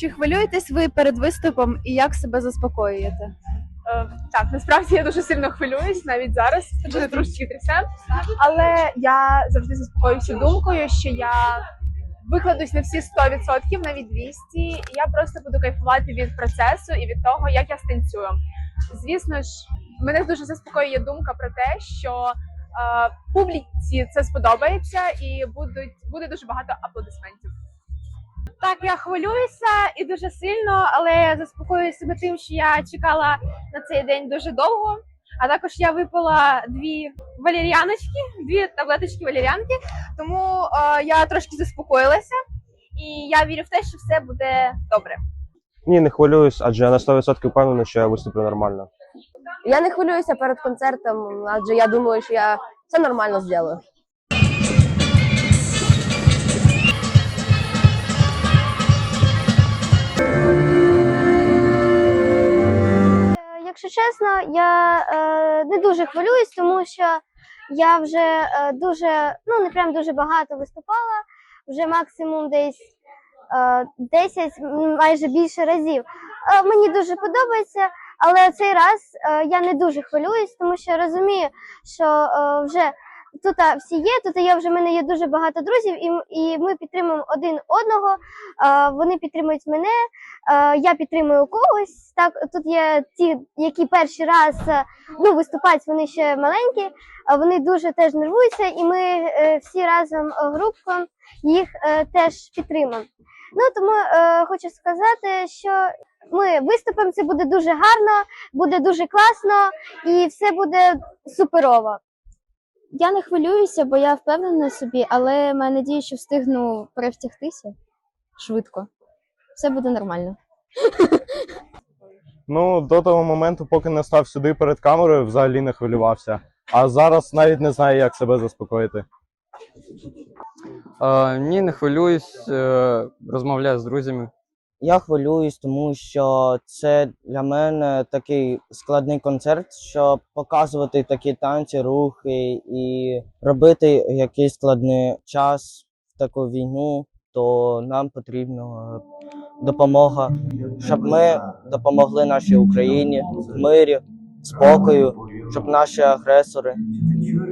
Чи хвилюєтесь ви перед виступом і як себе заспокоюєте? Е, Так, насправді я дуже сильно хвилююсь навіть зараз, мене трошечки трясе. Але я завжди заспокоююся думкою, що я викладусь на всі 100%, навіть 200, і я просто буду кайфувати від процесу і від того, як я станцюю. Звісно ж, мене дуже заспокоює думка про те, що е, публіці це сподобається, і будуть буде дуже багато аплодисментів. Так, я хвилююся і дуже сильно, але я заспокоюю себе тим, що я чекала на цей день дуже довго. А також я випила дві валеріаночки, дві таблеточки валеріанки, тому е, я трошки заспокоїлася, і я вірю в те, що все буде добре. Ні, не хвилююсь, адже я на 100% впевнений, що я виступлю нормально. Я не хвилююся перед концертом, адже я думаю, що я все нормально зроблю. Якщо чесно, я е, не дуже хвилююсь, тому що я вже е, дуже, ну не прям дуже багато виступала, вже максимум десь е, 10, майже більше разів. Е, мені дуже подобається, але цей раз е, я не дуже хвилююсь, тому що розумію, що е, вже тут всі є, тут є вже в мене є дуже багато друзів, і, і ми підтримуємо один одного. Вони підтримують мене, я підтримую когось. Так, тут є ті, які перший раз ну, виступають, вони ще маленькі, вони дуже теж нервуються, і ми е, всі разом групком їх е, теж підтримуємо. Ну тому е, хочу сказати, що ми виступимо, це буде дуже гарно, буде дуже класно і все буде суперово. Я не хвилююся, бо я впевнена собі, але маю надію, що встигну перевтягтися швидко. Все буде нормально. Ну, до того моменту, поки не став сюди перед камерою, взагалі не хвилювався. А зараз навіть не знаю, як себе заспокоїти. Е, ні, не хвилююсь, е, розмовляю з друзями. Я хвилююсь, тому що це для мене такий складний концерт, щоб показувати такі танці, рухи і робити якийсь складний час в таку війну, то нам потрібна допомога, щоб ми допомогли нашій Україні в мирі, спокою, щоб наші агресори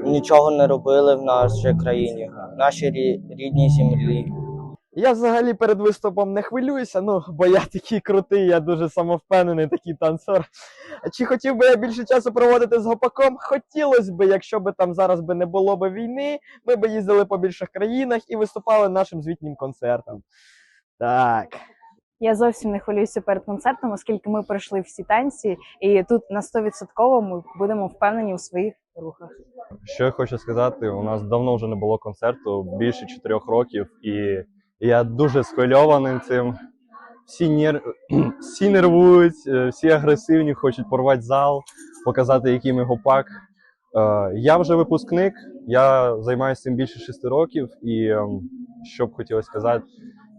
нічого не робили в нашій країні, в нашій рідній землі. Я взагалі перед виступом не хвилююся, ну бо я такий крутий, я дуже самовпевнений такий танцор. Чи хотів би я більше часу проводити з гопаком? Хотілося б, якщо б там зараз би не було б війни, ми б їздили по більших країнах і виступали нашим звітнім концертом. Так. Я зовсім не хвилююся перед концертом, оскільки ми пройшли всі танці, і тут на 100% ми будемо впевнені у своїх рухах. Що я хочу сказати, у нас давно вже не було концерту, більше чотирьох років, і я дуже схвильований цим. Всі, нер... всі нервують, е, всі агресивні, хочуть порвати зал, показати, який ми гопак. Е, Я вже випускник, я займаюся цим більше шести років, і ем, що б хотілося сказати,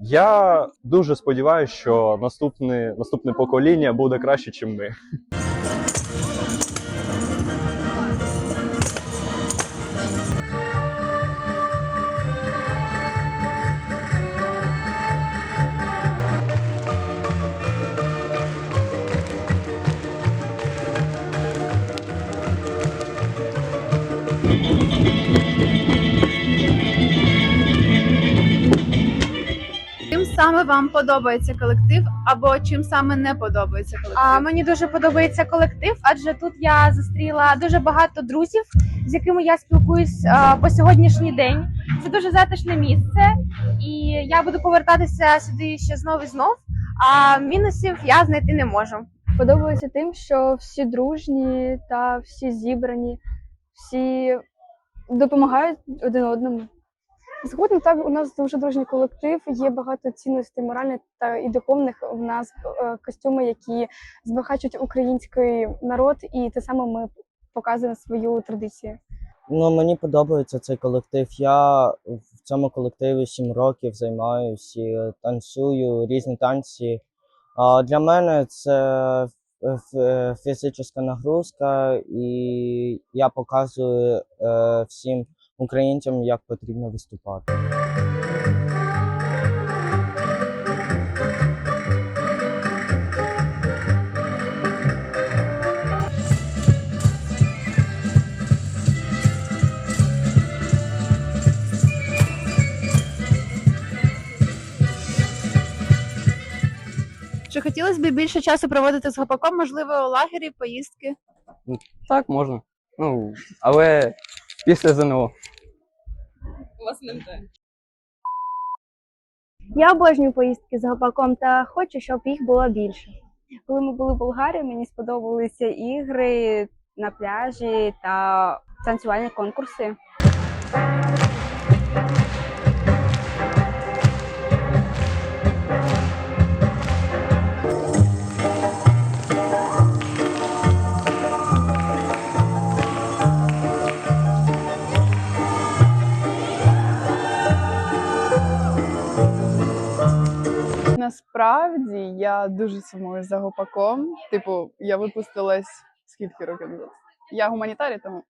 я дуже сподіваюся, що наступне, наступне покоління буде краще, ніж ми. Вам подобається колектив, або чим саме не подобається колектив? А мені дуже подобається колектив, адже тут я зустріла дуже багато друзів, з якими я спілкуюсь а, по сьогоднішній день. Це дуже затишне місце, і я буду повертатися сюди ще знов і знов. А мінусів я знайти не можу. Подобається тим, що всі дружні та всі зібрані, всі допомагають один одному. Згодом так у нас дуже дружній колектив. Є багато цінностей моральних та і духовних. В нас е, костюми, які збагачують український народ, і те саме ми показуємо свою традицію. Ну, мені подобається цей колектив. Я в цьому колективі 7 років займаюся, танцюю різні танці. А для мене це фізична нагрузка, і я показую е, всім українцям, як потрібно виступати. Чи хотілося б більше часу проводити з гопаком, можливо, у лагері, поїздки? Так, можна. Ну, але після ЗНО. Я обожнюю поїздки з гопаком та хочу, щоб їх було більше. Коли ми були в Болгарії, мені сподобалися ігри на пляжі та танцювальні конкурси. Насправді я дуже сумую за гопаком. Типу, я випустилась скільки років назад? Я гуманітарій, тому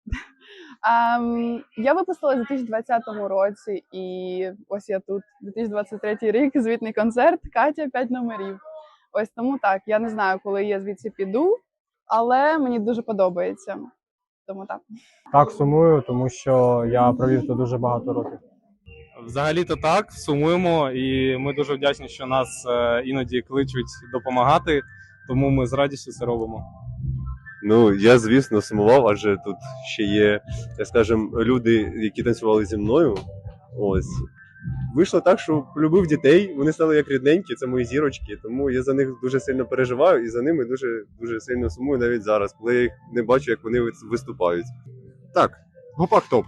Ем, я випустилась у 2020 році, і ось я тут 2023 рік, звітний концерт, Катя 5 номерів. Ось тому так. Я не знаю, коли я звідси піду, але мені дуже подобається. Тому так. Так, сумую, тому що я провів тут дуже багато років. Взагалі-то так, сумуємо, і ми дуже вдячні, що нас е, іноді кличуть допомагати, тому ми з радістю це робимо. Ну, я, звісно, сумував, адже тут ще є, скажем, люди, які танцювали зі мною. Ось. Вийшло так, що полюбив дітей, вони стали як рідненькі, це мої зірочки, тому я за них дуже сильно переживаю і за ними дуже, дуже сильно сумую навіть зараз, коли я їх не бачу, як вони виступають. Так, гопак топ.